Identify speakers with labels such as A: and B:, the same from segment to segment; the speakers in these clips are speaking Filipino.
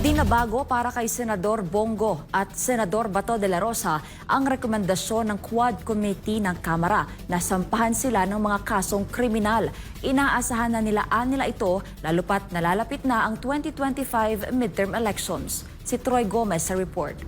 A: Di na bago para kay Senador Bongo at Senador Bato de la Rosa ang rekomendasyon ng Quad Committee ng Kamara na sampahan sila ng mga kasong kriminal. Inaasahan na nilaan nila ito lalo pat nalalapit na ang 2025 midterm elections. Si Troy Gomez sa report.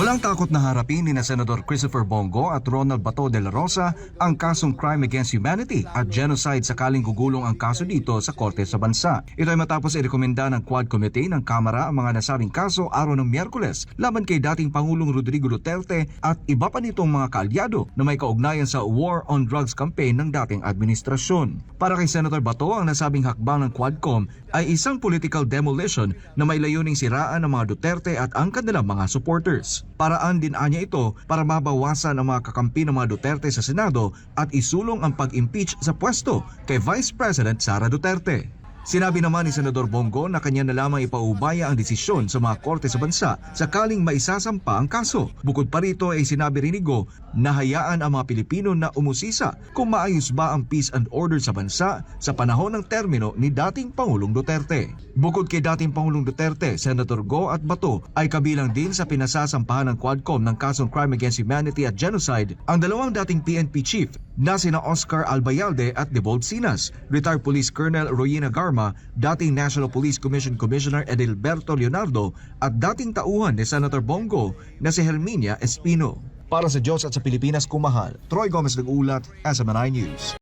B: Walang takot na harapin ni na Senador Christopher Bongo at Ronald Bato de la Rosa ang kasong crime against humanity at genocide sakaling gugulong ang kaso dito sa korte sa bansa. Ito ay matapos irekomenda ng Quad Committee ng Kamara ang mga nasabing kaso araw ng Miyerkules laban kay dating Pangulong Rodrigo Duterte at iba pa nitong mga kaalyado na may kaugnayan sa War on Drugs campaign ng dating administrasyon. Para kay Senator Bato, ang nasabing hakbang ng Quadcom ay isang political demolition na may layuning siraan ng mga Duterte at ang kanilang mga supporters. Paraan din anya ito para mabawasan ang mga kakampi ng mga Duterte sa Senado at isulong ang pag-impeach sa pwesto kay Vice President Sara Duterte. Sinabi naman ni Senador Bongo na kanya na lamang ipaubaya ang desisyon sa mga korte sa bansa sakaling maisasampa ang kaso. Bukod pa rito ay sinabi rin ni Go na hayaan ang mga Pilipino na umusisa kung maayos ba ang peace and order sa bansa sa panahon ng termino ni dating Pangulong Duterte. Bukod kay dating Pangulong Duterte, Senator Go at Bato ay kabilang din sa pinasasampahan ng Quadcom ng kasong crime against humanity at genocide ang dalawang dating PNP chief na sina Oscar Albayalde at Debold Sinas, retired Police Colonel Royina Garma, dating National Police Commission Commissioner Edilberto Leonardo at dating tauhan ni Senator Bongo na si Herminia Espino. Para sa Diyos at sa Pilipinas kumahal, Troy Gomez nag-ulat, SMNI News.